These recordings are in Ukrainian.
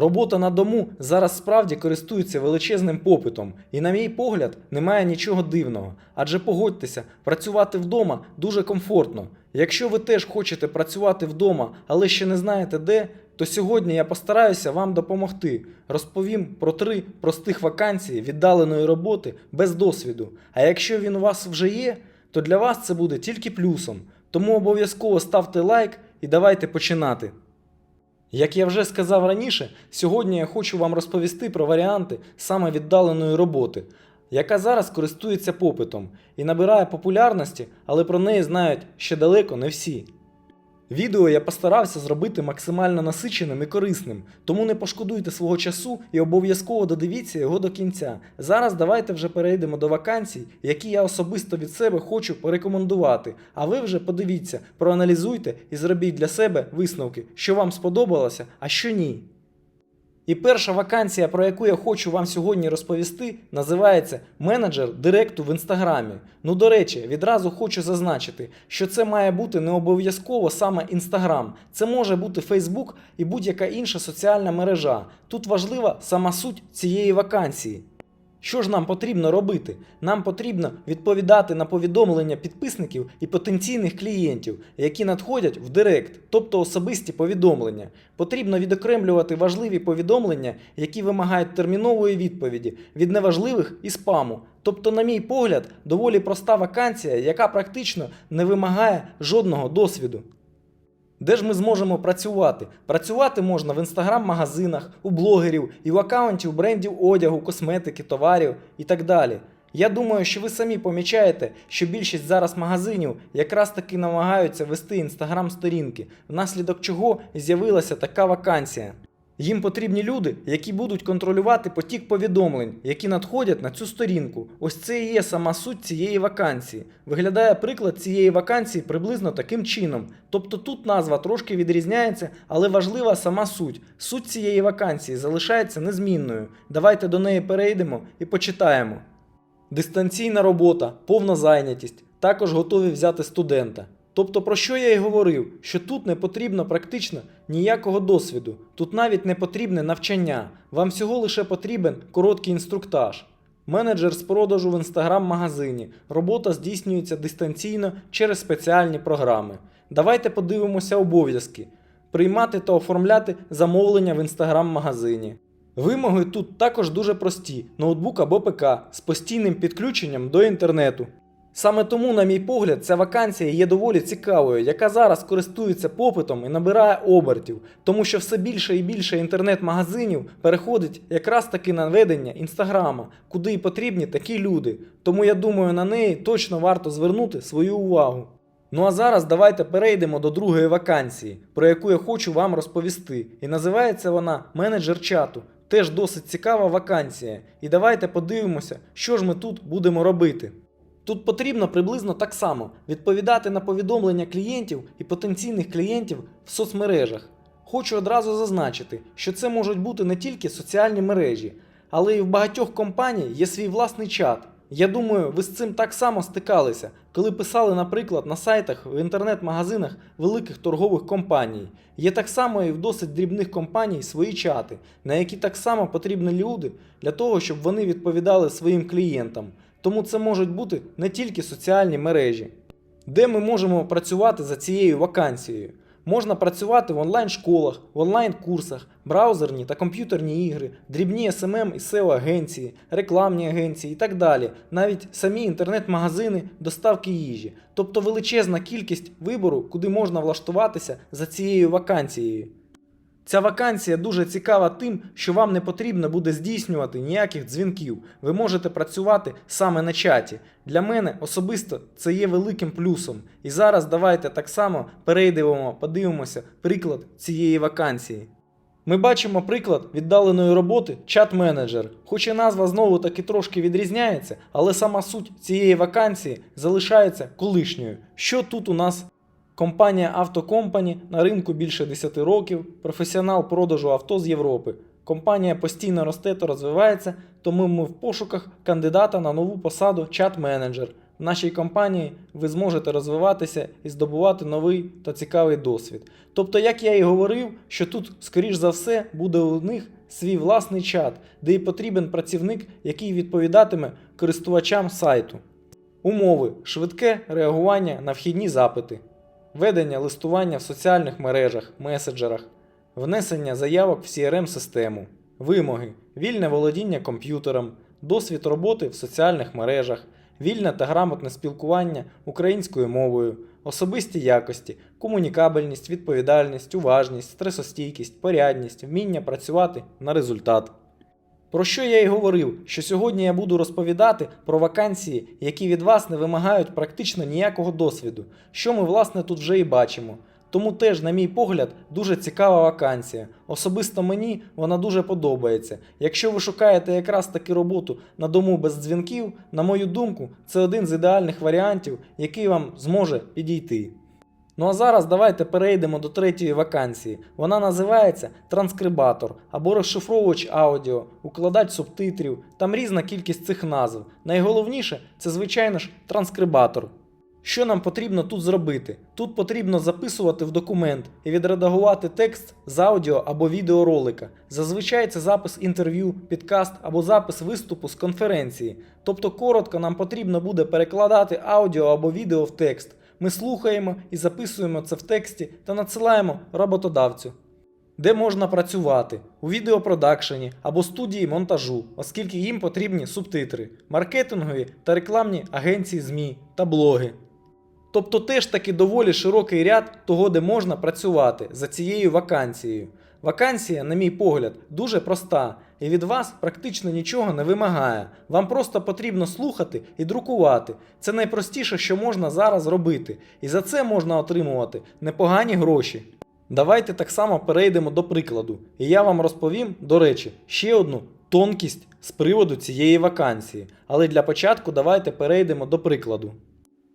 Робота на дому зараз справді користується величезним попитом, і, на мій погляд, немає нічого дивного. Адже погодьтеся, працювати вдома дуже комфортно. Якщо ви теж хочете працювати вдома, але ще не знаєте де, то сьогодні я постараюся вам допомогти. Розповім про три простих вакансії віддаленої роботи без досвіду. А якщо він у вас вже є, то для вас це буде тільки плюсом. Тому обов'язково ставте лайк і давайте починати. Як я вже сказав раніше, сьогодні я хочу вам розповісти про варіанти саме віддаленої роботи, яка зараз користується попитом і набирає популярності, але про неї знають ще далеко не всі. Відео я постарався зробити максимально насиченим і корисним, тому не пошкодуйте свого часу і обов'язково додивіться його до кінця. Зараз давайте вже перейдемо до вакансій, які я особисто від себе хочу порекомендувати. А ви вже подивіться, проаналізуйте і зробіть для себе висновки, що вам сподобалося, а що ні. І перша вакансія, про яку я хочу вам сьогодні розповісти, називається менеджер директу в інстаграмі. Ну, до речі, відразу хочу зазначити, що це має бути не обов'язково саме інстаграм. Це може бути Фейсбук і будь-яка інша соціальна мережа. Тут важлива сама суть цієї вакансії. Що ж нам потрібно робити? Нам потрібно відповідати на повідомлення підписників і потенційних клієнтів, які надходять в Директ, тобто особисті повідомлення. Потрібно відокремлювати важливі повідомлення, які вимагають термінової відповіді, від неважливих і спаму. Тобто, на мій погляд, доволі проста вакансія, яка практично не вимагає жодного досвіду. Де ж ми зможемо працювати? Працювати можна в інстаграм-магазинах, у блогерів і в аккаунтів брендів одягу, косметики, товарів і так далі. Я думаю, що ви самі помічаєте, що більшість зараз магазинів якраз таки намагаються вести інстаграм-сторінки, внаслідок чого з'явилася така вакансія. Їм потрібні люди, які будуть контролювати потік повідомлень, які надходять на цю сторінку. Ось це і є сама суть цієї вакансії. Виглядає приклад цієї вакансії приблизно таким чином. Тобто тут назва трошки відрізняється, але важлива сама суть. Суть цієї вакансії залишається незмінною. Давайте до неї перейдемо і почитаємо. Дистанційна робота, повна зайнятість, також готові взяти студента. Тобто, про що я й говорив, що тут не потрібно практично ніякого досвіду, тут навіть не потрібне навчання, вам всього лише потрібен короткий інструктаж. Менеджер з продажу в інстаграм-магазині. Робота здійснюється дистанційно через спеціальні програми. Давайте подивимося обов'язки: приймати та оформляти замовлення в інстаграм-магазині. Вимоги тут також дуже прості: ноутбук або ПК з постійним підключенням до інтернету. Саме тому, на мій погляд, ця вакансія є доволі цікавою, яка зараз користується попитом і набирає обертів, тому що все більше і більше інтернет-магазинів переходить якраз таки на ведення інстаграма, куди і потрібні такі люди. Тому я думаю, на неї точно варто звернути свою увагу. Ну а зараз давайте перейдемо до другої вакансії, про яку я хочу вам розповісти. І називається вона менеджер чату. Теж досить цікава вакансія. І давайте подивимося, що ж ми тут будемо робити. Тут потрібно приблизно так само відповідати на повідомлення клієнтів і потенційних клієнтів в соцмережах. Хочу одразу зазначити, що це можуть бути не тільки соціальні мережі, але і в багатьох компаній є свій власний чат. Я думаю, ви з цим так само стикалися, коли писали, наприклад, на сайтах в інтернет-магазинах великих торгових компаній. Є так само і в досить дрібних компаній свої чати, на які так само потрібні люди для того, щоб вони відповідали своїм клієнтам. Тому це можуть бути не тільки соціальні мережі. Де ми можемо працювати за цією вакансією? Можна працювати в онлайн-школах, в онлайн-курсах, браузерні та комп'ютерні ігри, дрібні SMM і SEO агенції, рекламні агенції і так далі, навіть самі інтернет-магазини доставки їжі, тобто величезна кількість вибору, куди можна влаштуватися за цією вакансією. Ця вакансія дуже цікава тим, що вам не потрібно буде здійснювати ніяких дзвінків. Ви можете працювати саме на чаті. Для мене особисто це є великим плюсом. І зараз давайте так само перейдемо, подивимося приклад цієї вакансії. Ми бачимо приклад віддаленої роботи чат-менеджер. Хоч і назва знову таки трошки відрізняється, але сама суть цієї вакансії залишається колишньою. Що тут у нас Компанія Автокомпані на ринку більше 10 років, професіонал продажу авто з Європи. Компанія постійно росте та розвивається, тому ми в пошуках кандидата на нову посаду чат-менеджер. в нашій компанії ви зможете розвиватися і здобувати новий та цікавий досвід. Тобто, як я і говорив, що тут, скоріш за все, буде у них свій власний чат, де і потрібен працівник, який відповідатиме користувачам сайту. Умови швидке реагування на вхідні запити, ведення листування в соціальних мережах, меседжерах, внесення заявок в CRM-систему, вимоги, вільне володіння комп'ютером, досвід роботи в соціальних мережах, вільне та грамотне спілкування українською мовою, особисті якості, комунікабельність, відповідальність, уважність, стресостійкість, порядність, вміння працювати на результат. Про що я й говорив, що сьогодні я буду розповідати про вакансії, які від вас не вимагають практично ніякого досвіду, що ми власне тут вже і бачимо. Тому теж, на мій погляд, дуже цікава вакансія. Особисто мені вона дуже подобається. Якщо ви шукаєте якраз таки роботу на дому без дзвінків, на мою думку, це один з ідеальних варіантів, який вам зможе підійти. Ну а зараз давайте перейдемо до третьої вакансії. Вона називається транскрибатор або розшифровувач аудіо, укладач субтитрів, там різна кількість цих назв. Найголовніше це, звичайно ж, транскрибатор. Що нам потрібно тут зробити? Тут потрібно записувати в документ і відредагувати текст з аудіо або відеоролика. Зазвичай це запис інтерв'ю, підкаст або запис виступу з конференції. Тобто коротко нам потрібно буде перекладати аудіо або відео в текст. Ми слухаємо і записуємо це в тексті та надсилаємо роботодавцю. Де можна працювати у відеопродакшені або студії монтажу, оскільки їм потрібні субтитри, маркетингові та рекламні агенції ЗМІ та блоги. Тобто теж таки доволі широкий ряд того, де можна працювати за цією вакансією. Вакансія, на мій погляд, дуже проста і від вас практично нічого не вимагає. Вам просто потрібно слухати і друкувати. Це найпростіше, що можна зараз робити, і за це можна отримувати непогані гроші. Давайте так само перейдемо до прикладу, і я вам розповім, до речі, ще одну тонкість з приводу цієї вакансії. Але для початку давайте перейдемо до прикладу.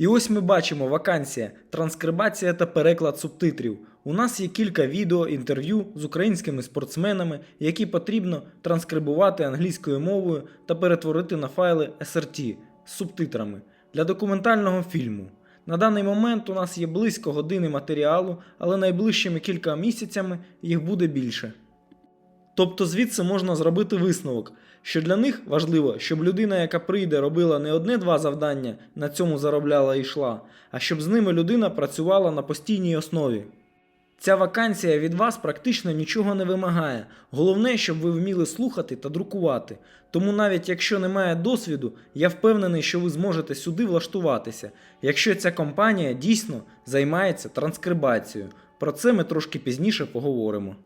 І ось ми бачимо вакансія, транскрибація та переклад субтитрів. У нас є кілька відео, інтерв'ю з українськими спортсменами, які потрібно транскрибувати англійською мовою та перетворити на файли SRT з субтитрами для документального фільму. На даний момент у нас є близько години матеріалу, але найближчими кілька місяцями їх буде більше. Тобто звідси можна зробити висновок, що для них важливо, щоб людина, яка прийде, робила не одне-два завдання, на цьому заробляла і йшла, а щоб з ними людина працювала на постійній основі. Ця вакансія від вас практично нічого не вимагає. Головне, щоб ви вміли слухати та друкувати. Тому навіть якщо немає досвіду, я впевнений, що ви зможете сюди влаштуватися, якщо ця компанія дійсно займається транскрибацією. Про це ми трошки пізніше поговоримо.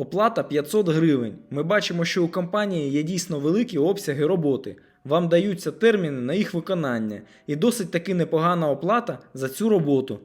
Оплата 500 гривень. Ми бачимо, що у компанії є дійсно великі обсяги роботи. Вам даються терміни на їх виконання і досить таки непогана оплата за цю роботу.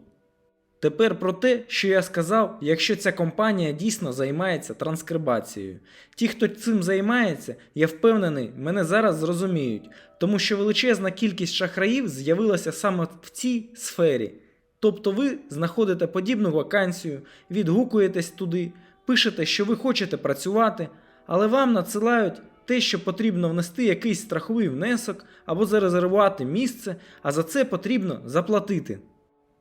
Тепер про те, що я сказав, якщо ця компанія дійсно займається транскрибацією. Ті, хто цим займається, я впевнений, мене зараз зрозуміють, тому що величезна кількість шахраїв з'явилася саме в цій сфері. Тобто ви знаходите подібну вакансію, відгукуєтесь туди, пишете, що ви хочете працювати, але вам надсилають те, що потрібно внести якийсь страховий внесок або зарезервувати місце, а за це потрібно заплатити.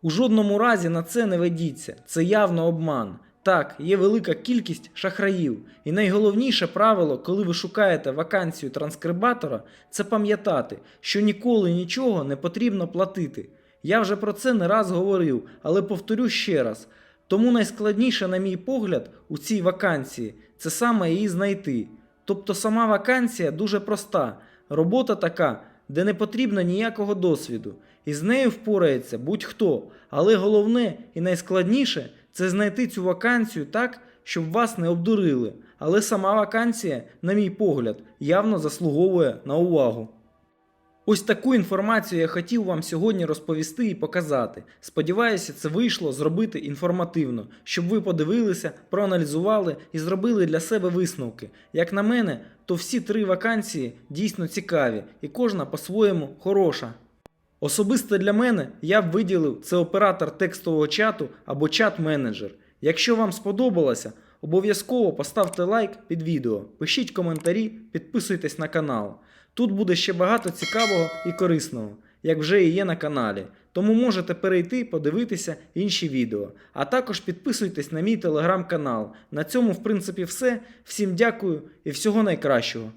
У жодному разі на це не ведіться, це явно обман. Так, є велика кількість шахраїв, і найголовніше правило, коли ви шукаєте вакансію транскрибатора, це пам'ятати, що ніколи нічого не потрібно платити. Я вже про це не раз говорив, але повторю ще раз. Тому найскладніше, на мій погляд, у цій вакансії це саме її знайти. Тобто сама вакансія дуже проста, робота така, де не потрібно ніякого досвіду, і з нею впорається будь-хто. Але головне і найскладніше це знайти цю вакансію так, щоб вас не обдурили. Але сама вакансія, на мій погляд, явно заслуговує на увагу. Ось таку інформацію я хотів вам сьогодні розповісти і показати. Сподіваюся, це вийшло зробити інформативно, щоб ви подивилися, проаналізували і зробили для себе висновки. Як на мене, то всі три вакансії дійсно цікаві і кожна по-своєму хороша. Особисто для мене я б виділив це оператор текстового чату або чат-менеджер. Якщо вам сподобалося, обов'язково поставте лайк під відео, пишіть коментарі, підписуйтесь на канал. Тут буде ще багато цікавого і корисного. як вже і є на каналі. Тому можете перейти, подивитися інші відео. А також підписуйтесь на мій телеграм-канал. На цьому, в принципі, все. Всім дякую і всього найкращого.